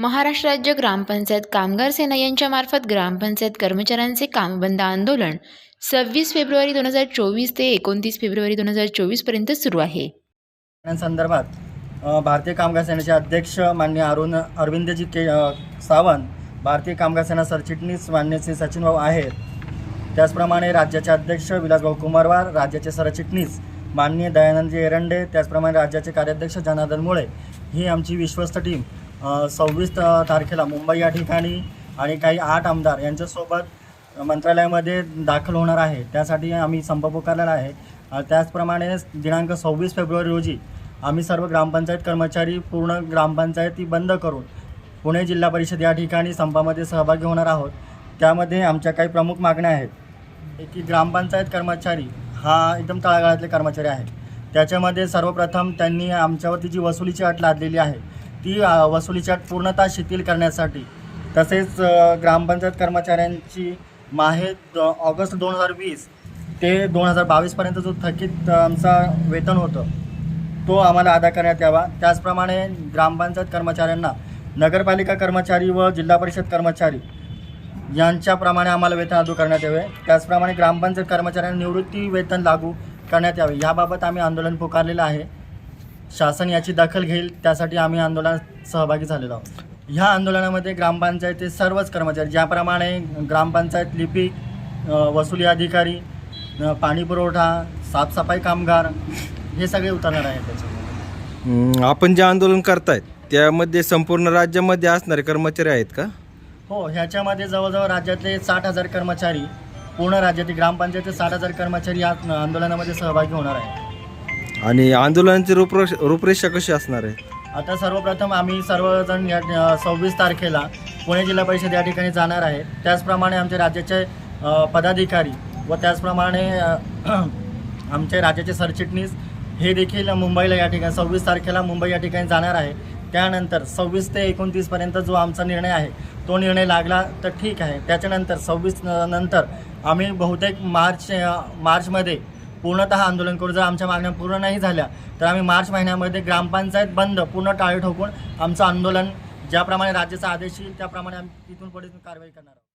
महाराष्ट्र राज्य ग्रामपंचायत कामगार सेना यांच्यामार्फत ग्रामपंचायत कर्मचाऱ्यांचे कामबंद आंदोलन सव्वीस फेब्रुवारी दोन हजार चोवीस ते एकोणतीस फेब्रुवारी दोन हजार चोवीसपर्यंत सुरू आहे. संदर्भात भारतीय कामगार सेनेचे अध्यक्ष मान्य अरुण अरविंदजी के सावंत भारतीय कामगार सेना सरचिटणीस मान्य श्री सचिन भाऊ आहेत. त्याचप्रमाणे राज्याचे अध्यक्ष विलासभाऊ कुमारवार राज्याचे सरचिटणीस माननीय दयानंदजी एरंडे त्याचप्रमाणे राज्याचे कार्याध्यक्ष जनार्दन मुळे ही आमची विश्वस्त टीम. सव्वीस तारखेला मुंबई या ठिकाणी आणि काही आठ आमदार यांच्यासोबत मंत्रालयामध्ये दाखल होणार आहे. त्यासाठी आम्ही संप पुकारलेला आहे. त्याचप्रमाणे दिनांक सव्वीस फेब्रुवारी रोजी आम्ही सर्व ग्रामपंचायत कर्मचारी पूर्ण ग्रामपंचायती बंद करून पुणे जिल्हा परिषद या ठिकाणी संपामध्ये सहभागी होणार आहोत. त्यामध्ये आमच्या काही प्रमुख मागण्या आहेत. की ग्रामपंचायत कर्मचारी हा एकदम तळागाळातले कर्मचारी आहेत. त्याच्यामध्ये सर्वप्रथम त्यांनी आमच्यावरती जी वसुलीची अट लादलेली आहे ती वसुलीच्या वसुलीची अट पूर्णतः शिथिल करण्यासाठी. तसेच ग्रामपंचायत कर्मचाऱ्यांची माहे ऑगस्ट दोन हजार वीस ते दोन हजार बावीसपर्यंत जो थकीत आमचा वेतन होतं तो आम्हाला अदा करण्यात यावा. त्याचप्रमाणे ग्रामपंचायत कर्मचाऱ्यांना नगरपालिका कर्मचारी व जिल्हा परिषद कर्मचारी यांच्याप्रमाणे आम्हाला वेतन अदा करण्यात यावे. त्याचप्रमाणे ग्रामपंचायत कर्मचाऱ्यांना निवृत्ती वेतन लागू करण्यात यावे. याबाबत आम्ही आंदोलन पुकारलेलं आहे. शासन याची दखल घेईल त्यासाठी आम्ही आंदोलनात सहभागी झालेलो आहोत. ह्या आंदोलनामध्ये ग्रामपंचायतीचे सर्वच कर्मचारी ज्याप्रमाणे ग्रामपंचायत लिपिक अ, वसुली अधिकारी अ, पाणीपुरवठा साफसफाई कामगार हे सगळे उतरणार आहेत त्याच्यामध्ये. आपण जे आंदोलन करतायत त्यामध्ये संपूर्ण राज्यामध्ये असणारे कर्मचारी आहेत का? हो ह्याच्यामध्ये जवळजवळ राज्यातले साठ हजार कर्मचारी पूर्ण राज्यातील ग्रामपंचायतीचे साठ हजार कर्मचारी या आंदोलनामध्ये सहभागी होणार आहेत. आणि आंदोलनाची रूपरेष रूपरेषा कशी असणार आहे? आता सर्वप्रथम आम्ही सर्वजण या सव्वीस तारखेला पुणे जिल्हा परिषद या ठिकाणी जाणार आहे. त्याचप्रमाणे आमचे राज्याचे पदाधिकारी व त्याचप्रमाणे आमचे राज्याचे सरचिटणीस हे देखील मुंबईला या ठिकाणी सव्वीस तारखेला मुंबई या ठिकाणी जाणार आहे. त्यानंतर सव्वीस ते एकोणतीसपर्यंत जो आमचा निर्णय आहे तो निर्णय लागला तर ठीक आहे. त्याच्यानंतर सव्वीस नंतर आम्ही बहुतेक मार्च मार्चमध्ये पूर्णतः आंदोलन करू. जर आमच्या मागण्या पूर्ण नाही झाल्या तर आम्ही मार्च महिन्यामध्ये ग्रामपंचायत बंद पूर्ण टाळी ठोकून आमचं आंदोलन ज्याप्रमाणे राज्याचा आदेश येईल त्याप्रमाणे आम्ही तिथून पुढे कारवाई करणार आहोत.